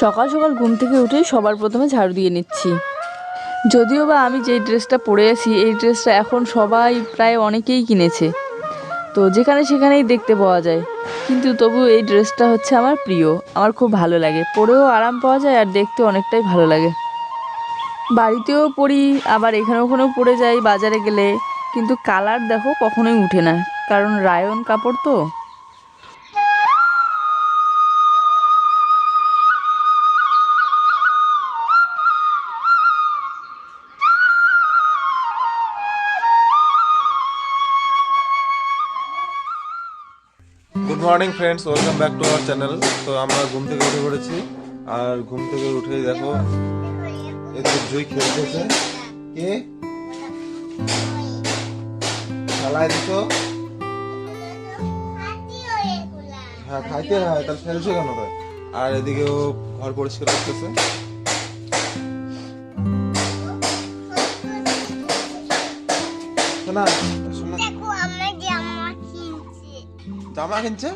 সকাল সকাল ঘুম থেকে উঠেই সবার প্রথমে ঝাড়ু দিয়ে নিচ্ছি। যদিও বা আমি যেই ড্রেসটা পরে আছি, এই ড্রেসটা এখন সবাই প্রায় অনেকেই কিনেছে। তো যেখানে সেখানেই দেখতে পাওয়া যায়। কিন্তু তবু এই ড্রেসটা হচ্ছে আমার প্রিয়। আমার খুব ভালো লাগে। পরেও আরাম পাওয়া যায় আর দেখতে অনেকটাই ভালো লাগে। বাড়িতেও পরি, আবার এখানে ওখানেও পরে যাই বাজারে গেলে। কিন্তু কালার দেখো কখনোই উঠে না। কারণ রায়ন কাপড় তো। Good morning friends welcome back to our channel তো আমরা ঘুম থেকে উঠে পড়েছি। আর ঘুম থেকে উঠেই দেখো যে জুই খেলতেছে। কে? খেলায় দিত হ্যাঁ খাইতে হয়, তাহলে ফেলছে কেন তাই আর এদিকে ও ঘর পরিষ্কার করতেছে। শোনা জামা কিনছে?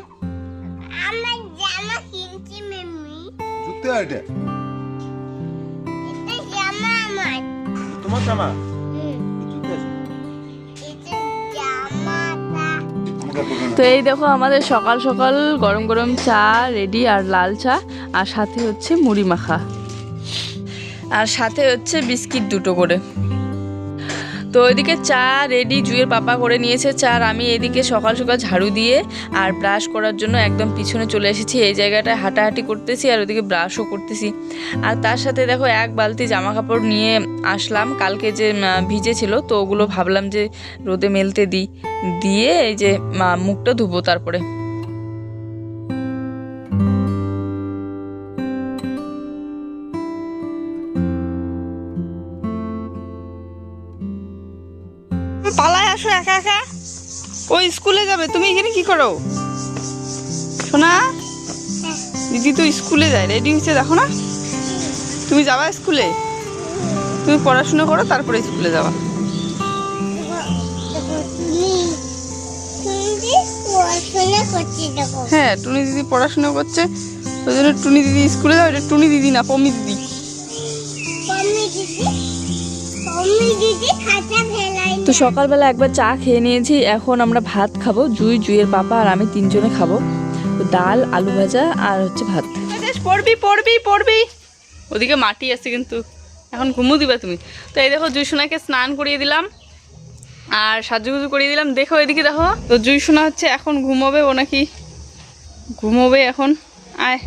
আমার জামা কিনছে মেমি জুতে এটা এটা জামা আমার। তোমার জামা? হুম, জুতে আছে। এটা জামাটা তো এই দেখো আমাদের সকাল সকাল গরম গরম চা রেডি আর লাল চা আর সাথে হচ্ছে মুড়ি মাখা। আর সাথে হচ্ছে বিস্কিট দুটো করে। তো ওইদিকে চা রেডি জুয়ের পাপা করে নিয়েছে চা আমি এদিকে সকাল সকাল ঝাড়ু দিয়ে আর ব্রাশ করার জন্য একদম পিছনে চলে এসেছি। এই জায়গাটায় হাঁটাহাঁটি করতেছি আর ওদিকে ব্রাশও করতেছি। আর তার সাথে দেখো এক বালতি জামা কাপড় নিয়ে আসলাম। কালকে যে উম, ভিজে ছিল তো ওগুলো ভাবলাম যে রোদে মেলতে দিই দিয়ে এই যে মুখটা ধুবো তারপরে। একা ও স্কুলে যাবে, তুমি এখানে কি করো? শোনা দিদি তো স্কুলে যায়, রেডি হচ্ছে দেখো না। তুমি যাবা স্কুলে? তুমি পড়াশোনা করো, তারপরে স্কুলে যাবা। হ্যাঁ টুনি দিদি পড়াশোনা করছে, ওই জন্য টুনি দিদি স্কুলে যাবে এটা টুনি দিদি না পমি দিদি। পম্মি দিদি? পম্মি দিদি খাতা ফেলাই তো সকালবেলা একবার চা খেয়ে নিয়েছি। এখন আমরা ভাত খাব। জুই, জুইয়ের পাপা আর আমি তিনজনে খাব। ডাল, আলু ভাজা আর হচ্ছে ভাত। পড়বি পড়বি পড়বি। ওদিকে মাটি আছে কিন্তু। এখন ঘুমু দিবা তুমি। তো এই দেখো জুই সোনাকে স্নান করিয়ে দিলাম আর সাজুগুজু করিয়ে দিলাম। দেখো এদিকে দেখো, তো জুই সোনা হচ্ছে এখন ঘুমোবে, ও নাকি ঘুমোবে এখন। আয়।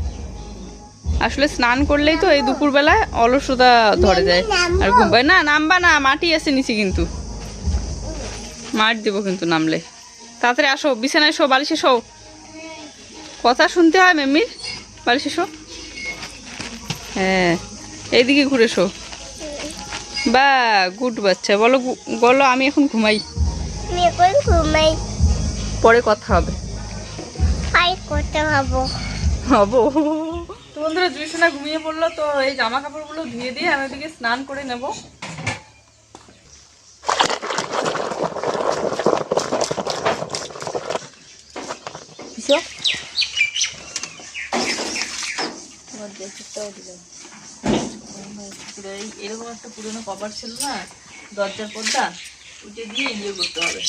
আসলে স্নান করলেই তো এই দুপুরবেলায় অলসতা ধরে যায়। আর ঘুম পায় না, নামবা না, মাটি আছে নিচে কিন্তু। মার দিব কিন্তু নামলে। তাড়াতাড়ি আসো বিছানায় শো বালিশে শো। কথা শুনতে হয় মেমির বালিশে শো। হ্যাঁ এইদিকে ঘুরে শো। বা গুড বাচ্চা বলো গু- বলো আমি এখন ঘুমাই। আমি এখন ঘুমাই। পরে কথা হবে। করতে হব। হব। তো বন্ধুরা জুই সোনা ঘুমিয়ে পড়ল তো এই জামা কাপড়গুলো ধুয়ে দিয়ে আমি ওদিকে স্নান করে নেব। দিলাম। এই- এরকম একটা পুরোনো কভার ছিল না দরজার পর্দা উঠে দিয়ে ইয়ে করতে হবে।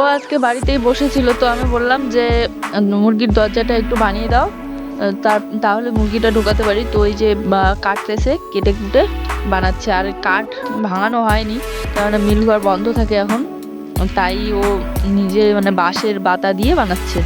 ও আজকে বাড়িতেই বসেছিল, তো আমি বললাম যে মুরগির দরজাটা একটু বানিয়ে দাও। তার, তাহলে মুরগিটা ঢোকাতে পারি। তো ওই যে কাটতেছে কেটে কুটে বানাচ্ছে। আর কাঠ ভাঙানো হয়নি, কারণ মিল ঘর বন্ধ থাকে এখন। তাই ও নিজে মানে বাঁশের বাতা দিয়ে বানাচ্ছে।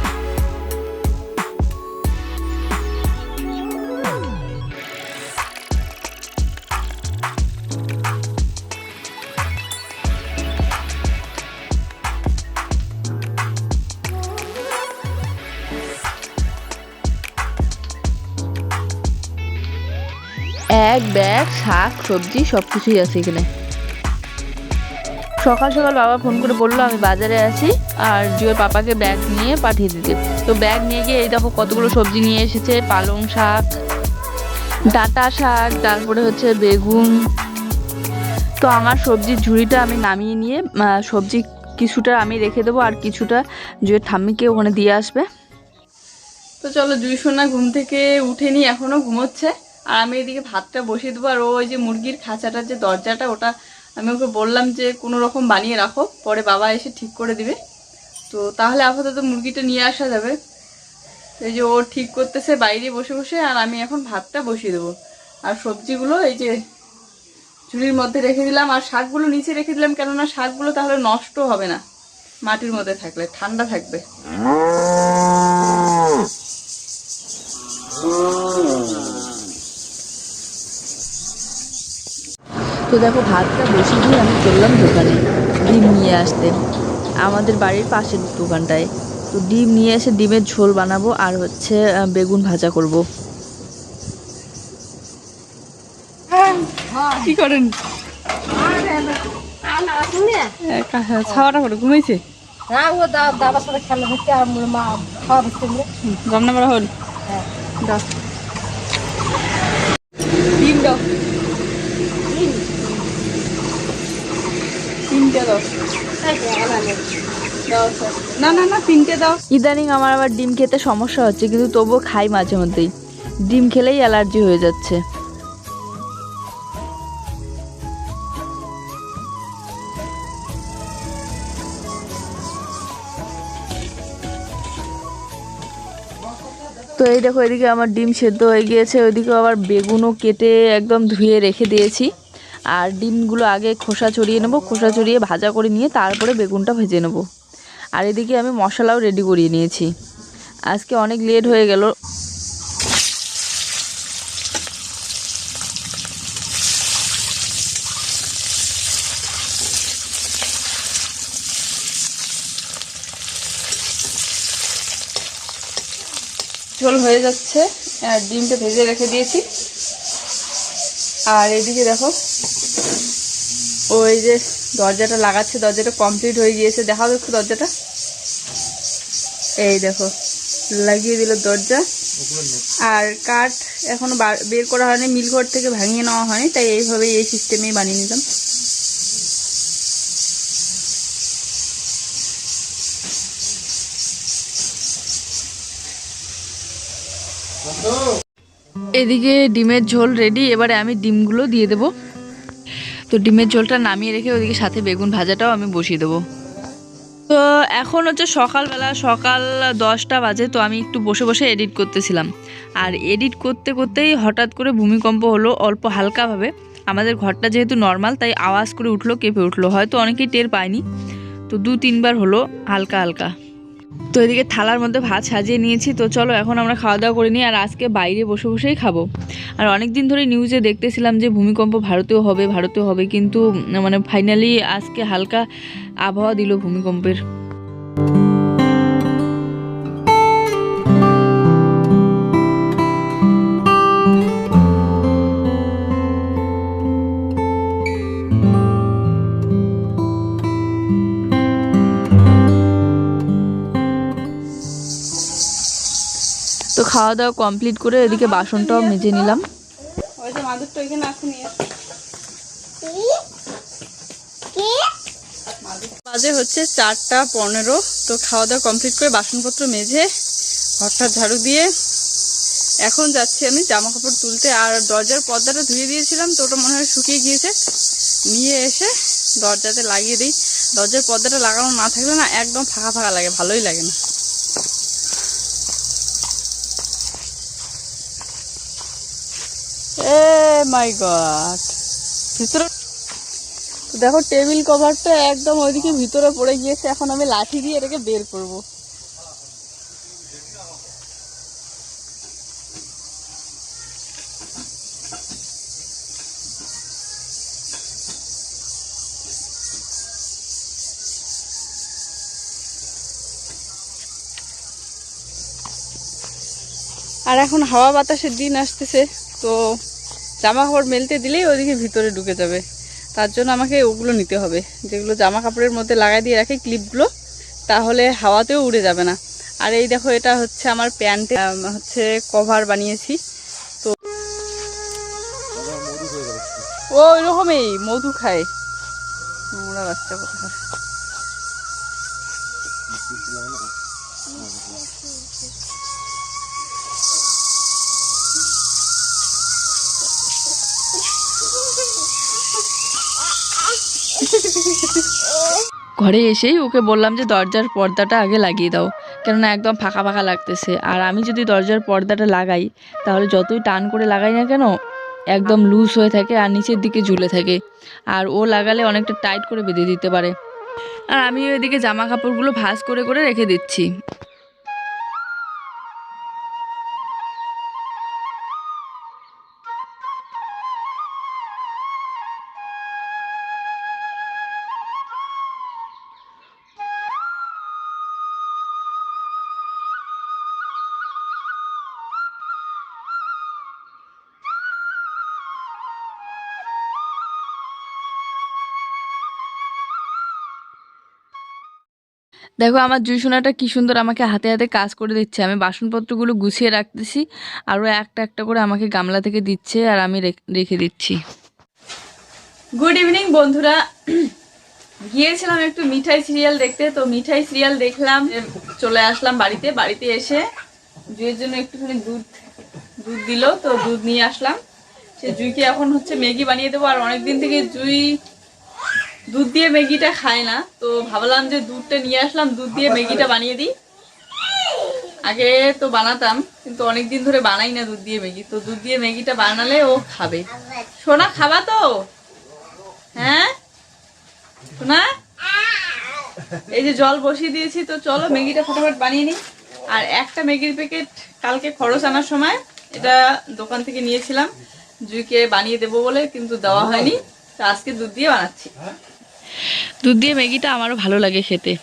এক ব্যাগ, শাক, সবজি সব কিছুই আছে এখানে। সকাল সকাল বাবা ফোন করে বলল, আমি বাজারে আছি আর জুয়ের পাপাকে ব্যাগ নিয়ে পাঠিয়ে দিতে। তো ব্যাগ নিয়ে গিয়ে এই দেখো কতগুলো সবজি নিয়ে এসেছে, পালং শাক, ডাটা শাক, তারপরে হচ্ছে বেগুন। তো আমার সবজির ঝুড়িটা আমি নামিয়ে নিয়ে সবজি কিছুটা আমি রেখে দেবো আর কিছুটা জুয়ের ঠাম্মিকে ওখানে দিয়ে আসবে। তো চলো জুই সোনা ঘুম থেকে উঠেনি এখনও ঘুমোচ্ছে। আর আমি এদিকে ভাতটা বসিয়ে দেবো, আর ওই যে মুরগির খাঁচাটার যে দরজাটা, ওটা আমি ওকে বললাম যে কোনো রকম বানিয়ে রাখো, পরে বাবা এসে ঠিক করে দিবে। তো তাহলে আপাতত মুরগিটা নিয়ে আসা যাবে। এই যে ও ঠিক করতেছে বাইরে বসে বসে, আর আমি এখন ভাতটা বসিয়ে দেবো। আর সবজিগুলো এই যে ঝুড়ির মধ্যে রেখে দিলাম, আর শাকগুলো নিচে রেখে দিলাম, কেননা শাকগুলো তাহলে নষ্ট হবে না মাটির মধ্যে থাকলে, ঠান্ডা থাকবে। তো দেখো ভাতটা বসিয়ে দিয়ে আমি চললাম দোকানে। ডিম নিয়ে আসতে। আমাদের বাড়ির পাশের দোকানটায়। তো ডিম নিয়ে এসে ডিমের ঝোল বানাবো আর হচ্ছে বেগুন ভাজা করব। কি করেন? করে ঘুমাইছে? হল? দাও। ডিম দাও। তিনটে। না না না, তিনটে দাও। ইদানিং আমার আবার ডিম খেতে সমস্যা হচ্ছে, কিন্তু তবুও খাই মাঝে মধ্যেই। ডিম খেলেই অ্যালার্জি হয়ে যাচ্ছে। তো এই দেখো, এদিকে আমার ডিম সেদ্ধ হয়ে গিয়েছে ওইদিকে আবার বেগুনও কেটে একদম ধুয়ে রেখে দিয়েছি। আর ডিমগুলো আগে খোসা ছড়িয়ে নেব, খোসা ছড়িয়ে ভাজা করে নিয়ে তারপরে বেগুনটা ভেজে নেব। আর এদিকে আমি মশলাও রেডি করিয়ে নিয়েছি। আজকে অনেক লেট হয়ে গেল। ঝোল হয়ে যাচ্ছে। আর ডিমটা ভেজে রেখে দিয়েছি। আর এদিকে দেখো, ওই যে দরজাটা লাগাচ্ছে, দরজাটা কমপ্লিট হয়ে গিয়েছে। দেখাও একটু দরজাটা। এই দেখো, লাগিয়ে দিল দরজা। আর কাঠ এখনও বার- করা হয়নি মিল ঘর থেকে ভাঙিয়ে নেওয়া হয়নি, তাই এইভাবেই এই সিস্টেমেই বানিয়ে নিলাম। এদিকে ডিমের ঝোল রেডি এবারে আমি ডিমগুলো দিয়ে দেবো। তো ডিমের ঝোলটা নামিয়ে রেখে ওদিকে সাথে বেগুন ভাজাটাও আমি বসিয়ে দেবো। তো এখন হচ্ছে সকালবেলা, সকাল দশটা বাজে, তো আমি একটু বসে বসে এডিট করতেছিলাম। আর এডিট করতে করতেই হঠাৎ করে ভূমিকম্প হলো অল্প হালকাভাবে। আমাদের ঘরটা যেহেতু নর্মাল তাই আওয়াজ করে উঠল, কেঁপে উঠল। হয়তো অনেকেই টের পায়নি। তো দু তিনবার হলো হালকা হালকা। তো এদিকে থালার মধ্যে ভাত সাজিয়ে নিয়েছি। তো চলো এখন আমরা খাওয়া দাওয়া করে নিই আর আজকে বাইরে বসে বসেই খাব। আর অনেক দিন ধরে নিউজে দেখতেছিলাম যে ভূমিকম্প ভারতেও হবে ভারতেও হবে। কিন্তু মানে ফাইনালি আজকে হালকা আবহাওয়া দিল ভূমিকম্পের। খাওয়া দাওয়া কমপ্লিট করে এদিকে বাসনটাও মেজে নিলাম। বাজে হচ্ছে চারটা পনেরো, তো খাওয়া দাওয়া কমপ্লিট করে বাসনপত্র মেজে ঘরটা ঝাড়ু দিয়ে এখন যাচ্ছি আমি জামা কাপড় তুলতে। আর দরজার পর্দাটা ধুয়ে দিয়েছিলাম, তো ওটা মনে হয় শুকিয়ে গিয়েছে। নিয়ে এসে দরজাতে লাগিয়ে দিই। দরজার পর্দাটা লাগানো না থাকলে না একদম ফাঁকা ফাঁকা লাগে, ভালোই লাগে না। মাই গড ভিতরে দেখো টেবিল কভারটা একদম ওইদিকে ভিতরে পড়ে গিয়েছে। এখন আমি লাঠি দিয়ে এটাকে বের করব। আর এখন হাওয়া বাতাসের দিন আসতেছে, তো জামা কাপড় মেলতে দিলেই ওদিকে ভিতরে ঢুকে যাবে। তার জন্য আমাকে ওগুলো নিতে হবে। যেগুলো জামা কাপড়ের মধ্যে লাগাই দিয়ে রাখি ক্লিপগুলো, তাহলে হাওয়াতেও উড়ে যাবে না। আর এই দেখো, এটা হচ্ছে আমার প্যান্টে হচ্ছে কভার বানিয়েছি। তো ও এরকমই মধু খায়। নোংরা বাচ্চা কোথাকার। ঘরে এসেই ওকে বললাম যে দরজার পর্দাটা আগে লাগিয়ে দাও, কেননা একদম ফাঁকা ফাঁকা লাগতেছে। আর আমি যদি দরজার পর্দাটা লাগাই, তাহলে যতই টান করে লাগাই না কেন, একদম লুজ হয়ে থাকে আর নিচের দিকে ঝুলে থাকে। আর ও লাগালে অনেকটা টাইট করে বেঁধে দিতে পারে। আর আমি ওইদিকে জামা কাপড়গুলো ভাঁজ করে করে রেখে দিচ্ছি। দেখো, আমার জুই সোনাটা কি সুন্দর আমাকে হাতে হাতে কাজ করে দিচ্ছে। আমি বাসনপত্রগুলো গুছিয়ে রাখতেছি, আরও একটা একটা করে আমাকে গামলা থেকে দিচ্ছে আর আমি রেখ- দিচ্ছি। গুড ইভিনিং বন্ধুরা। গিয়েছিলাম একটু মিঠাই সিরিয়াল দেখতে, তো মিঠাই সিরিয়াল দেখলাম, চলে আসলাম বাড়িতে বাড়িতে এসে জুইয়ের জন্য একটুখানি দুধ দুধ দিল, তো দুধ নিয়ে আসলাম। সে জুইকে এখন হচ্ছে ম্যাগি বানিয়ে দেবো, আর অনেকদিন থেকে জুই দুধ দিয়ে ম্যাগিটা খায় না তো ভাবলাম যে দুধটা নিয়ে আসলাম দুধ দিয়ে ম্যাগিটা বানিয়ে দিই। আগে তো বানাতাম কিন্তু অনেক দিন ধরে বানাই না দুধ দিয়ে ম্যাগি তো দুধ দিয়ে ম্যাগিটা বানালে ও খাবে। সোনা খাবা তো? হ্যাঁ? সোনা? এই যে জল বসিয়ে দিয়েছি তো চলো ম্যাগিটা ফটাফট বানিয়ে নিই। আর একটা ম্যাগির প্যাকেট কালকে খরচ আনার সময় এটা দোকান থেকে নিয়েছিলাম। জুইকে বানিয়ে দেবো বলে কিন্তু দেওয়া হয়নি তো আজকে দুধ দিয়ে বানাচ্ছি। দুধ দিয়ে ম্যাগিটা আমারও ভালো লাগে খেতে।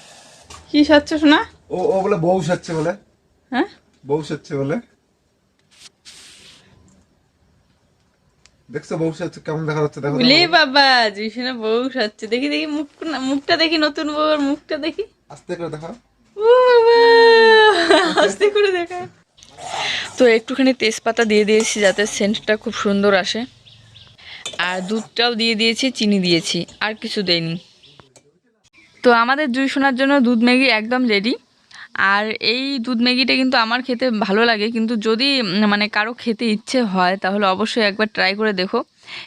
কি সাচ্ছ শোনা ও ও বলে বউ সাচ্ছে বলে। হ্যাঁ? বউ সাচ্ছে বলে। দেখছ বউ সাচ্ছে কেমন দেখা যাচ্ছে দেখো বলে বাবা জিসুনা বউ সাচ্ছে। দেখি দেখি মুখ মুখটা দেখি নতুন বউর মুখটা দেখি। আস্তে করে দেখো ও বাবা আস্তে করে দেখা তো একটুখানি তেজপাতা দিয়ে দিয়েছি যাতে সেন্টটা খুব সুন্দর আসে। আর দুধটাও দিয়ে দিয়েছি চিনি দিয়েছি আর কিছু দেয়নি তো আমাদের জুই শোনার জন্য দুধ ম্যাগি একদম রেডি আর এই দুধ ম্যাগিটা কিন্তু আমার খেতে ভালো লাগে কিন্তু যদি মানে কারও খেতে ইচ্ছে হয় তাহলে অবশ্যই একবার ট্রাই করে দেখো।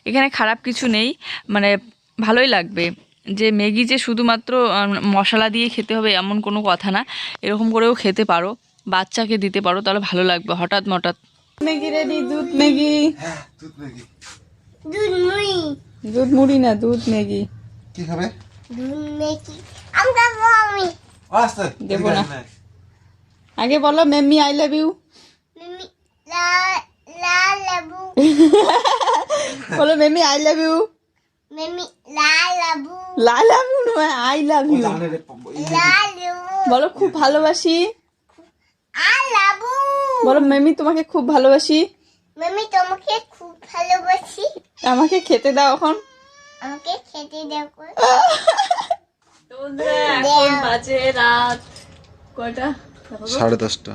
এখানে খারাপ কিছু নেই মানে ভালোই লাগবে। যে ম্যাগি যে শুধুমাত্র মশলা দিয়ে খেতে হবে এমন কোনো কথা না। এরকম করেও খেতে পারো বাচ্চাকে দিতে পারো তাহলে ভালো লাগবে হঠাৎ মঠাৎ। ম্যাগি রেডি দুধ ম্যাগি। হ্যাঁ দুধ ম্যাগি। দুধ মুড়ি। দুধ মুড়ি না দুধ ম্যাগি। কি খাবে? দুধ মেকি আমি খাব আমি আস্তে। দেবো না। আগে বলো Memi I love you Mimi লা লা লেবু। বলো Memi I love you Mimi লা লেবু। লা লাভ ইউ নয় আই লাভ ইউ লা লেবু। বলো খুব ভালোবাসি। আ লেবু। বলো মেমি তোমাকে খুব ভালোবাসি। মিমি তোমাকে খুব ভালোবাসি। আমাকে খেতে দাও এখন। আমাকে খেতে দেখো এখন বাজে রাত কয়টা? সাড়ে দশটা।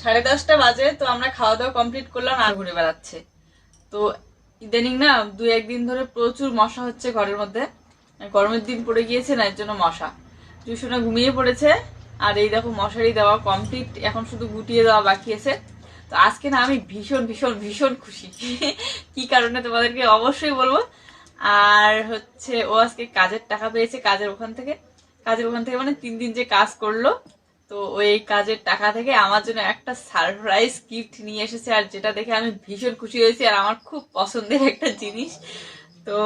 সাড়ে দশটা বাজে তো আমরা খাওয়া দাওয়া কমপ্লিট করলাম আর ঘুরে বেড়াচ্ছে। তো ইদানিং না দু একদিন ধরে প্রচুর মশা হচ্ছে ঘরের মধ্যে। গরমের দিন পড়ে গিয়েছে না এর জন্য মশা। জুসুনা ঘুমিয়ে পড়েছে আর এই দেখো মশারি দেওয়া কমপ্লিট এখন শুধু গুটিয়ে দেওয়া বাকি আছে। তো আজকে না আমি ভীষণ ভীষণ ভীষণ খুশি। কি কারণে তোমাদেরকে অবশ্যই বলব। আর হচ্ছে, ও আজকে কাজের টাকা পেয়েছে কাজের ওখান থেকে। কাজের ওখান থেকে মানে তিন দিন যে কাজ করল, তো ওই কাজের টাকা থেকে আমার জন্য একটা সারপ্রাইজ গিফট নিয়ে এসেছে। আর যেটা দেখে আমি ভীষণ খুশি হয়েছি, আর আমার খুব পছন্দের একটা জিনিস। তো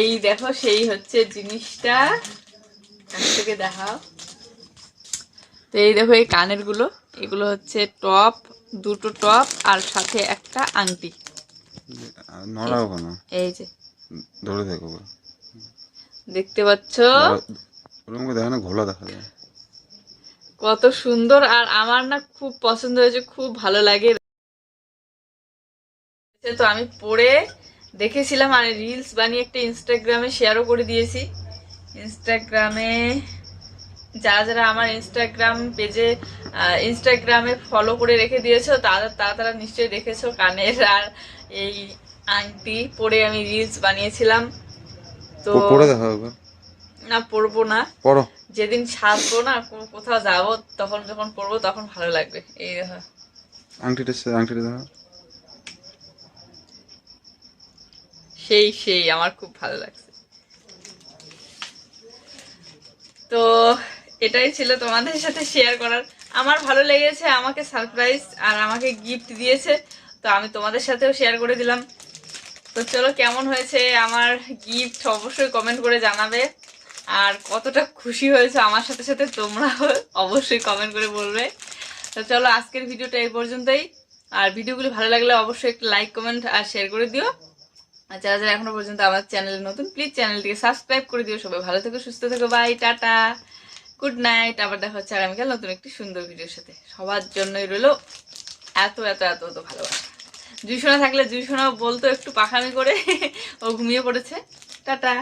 এই দেখো, সেই হচ্ছে জিনিসটা। থেকে দেখাও। তো এই দেখো, এই কানেরগুলো এগুলো হচ্ছে টপ দুটো টপ আর সাথে একটা আংটি। নড়াও কেন? এই যে। ধরে দেখো দেখতে পাচ্ছ? ওরকম দেখো না ঘোলা দেখা যায়। কত সুন্দর আর আমার না খুব পছন্দ হয়েছে খুব ভালো লাগে। তো আমি পরে দেখেছিলাম আর রিলস বানিয়ে একটা ইনস্টাগ্রামে শেয়ারও করে দিয়েছি। ইনস্টাগ্রামে যারা যারা আমার ইনস্টাগ্রাম পেজে ইনস্টাগ্রামে ফলো করে রেখে দিয়েছ তারা তারা তারা নিশ্চয়ই দেখেছ কানের আর এই আংটি পরে আমি রিলস বানিয়েছিলাম। তো পরে দেখা হবে। না পরবো না। পড়ো। যেদিন সাজবো না কোথাও যাব তখন যখন পরবো তখন ভালো লাগবে। এই দেখো। আংটিটা আংটিটা দেখা। সেই সেই আমার খুব ভালো লাগছে। তো এটাই ছিল তোমাদের সাথে শেয়ার করার। আমার ভালো লেগেছে, আমাকে সারপ্রাইজ আর আমাকে গিফট দিয়েছে, তো আমি তোমাদের সাথেও শেয়ার করে দিলাম। তো চলো কেমন হয়েছে আমার গিফট অবশ্যই কমেন্ট করে জানাবে। আর কতটা খুশি হয়েছে আমার সাথে সাথে তোমরাও অবশ্যই কমেন্ট করে বলবে। তো চলো আজকের ভিডিওটা এই পর্যন্তই। আর ভিডিওগুলি ভালো লাগলে অবশ্যই একটা লাইক কমেন্ট আর শেয়ার করে দিও। আর যারা যারা এখনও পর্যন্ত আমার চ্যানেলে নতুন প্লিজ চ্যানেলটিকে সাবস্ক্রাইব করে দিও। সবাই ভালো থেকো, সুস্থ থেকো বাই টাটা। গুড নাইট আবার দেখা হচ্ছে আগামীকাল নতুন একটি সুন্দর ভিডিওর সাথে। সবার জন্যই রইল এত এত এত এত ভালোবাসা। জুইসোনা থাকলে জুইসোনা বলতো একটু পাখামি করে। ও ঘুমিয়ে পড়েছে। টাটা।